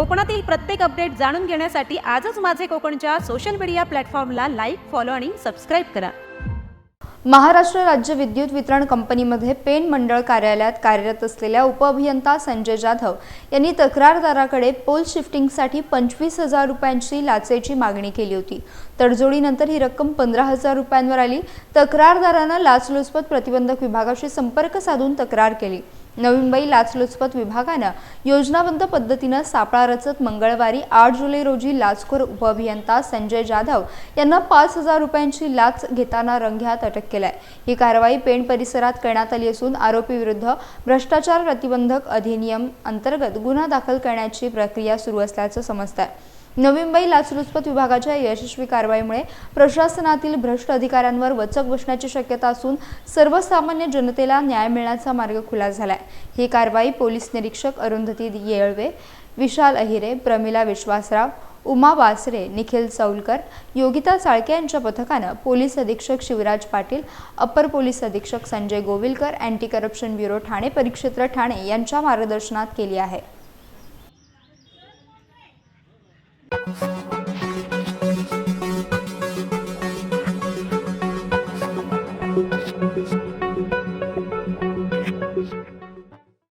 कोकणातील प्रत्येक अपडेट जाणून घेण्यासाठी आजच माझे कोकणच्या सोशल मीडिया प्लॅटफॉर्मला लाईक फॉलो आणि सबस्क्राईब करा. महाराष्ट्र राज्य विद्युत वितरण कंपनीमध्ये पेन मंडळ कार्यालयात कार्यरत असलेल्या उपअभियंता संजय जाधव यांनी तक्रारदाराकडे पोल शिफ्टिंगसाठी पंचवीस हजार रुपयांची लाचेची मागणी केली होती. तडजोडीनंतर ही रक्कम पंधरा हजार रुपयांवर आली. तक्रारदारानं लाचलुचपत प्रतिबंधक विभागाशी संपर्क साधून तक्रार केली. नवी लाचलुचपत विभागानं योजनाबद्ध पद्धतीनं सापळा रचत मंगळवारी आठ जुलै रोजी लाचखोर उपअभियंता संजय जाधव यांना पाच हजार रुपयांची लाच घेताना रंग्यात अटक केलाय. ही कारवाई पेण परिसरात करण्यात आली असून आरोपीविरुद्ध भ्रष्टाचार प्रतिबंधक अधिनियम अंतर्गत गुन्हा दाखल करण्याची प्रक्रिया सुरू असल्याचं समजत आहे नवी मुंबई लाचलुचपत विभागाच्या यशस्वी कारवाईमुळे प्रशासनातील भ्रष्ट अधिकाऱ्यांवर वचक बसण्याची शक्यता असून सर्वसामान्य जनतेला न्याय मिळण्याचा मार्ग खुला झालाय. ही कारवाई पोलीस निरीक्षक अरुंधती येळवे विशाल अहिरे प्रमिला विश्वासराव उमा वासरे निखिल चौलकर योगिता साळके यांच्या पथकानं पोलीस अधीक्षक शिवराज पाटील अप्पर पोलीस अधीक्षक Sanjay Govilkar anti corruption bureau Thane परिक्षेत्र ठाणे यांच्या मार्गदर्शनात केली आहे. Thank you.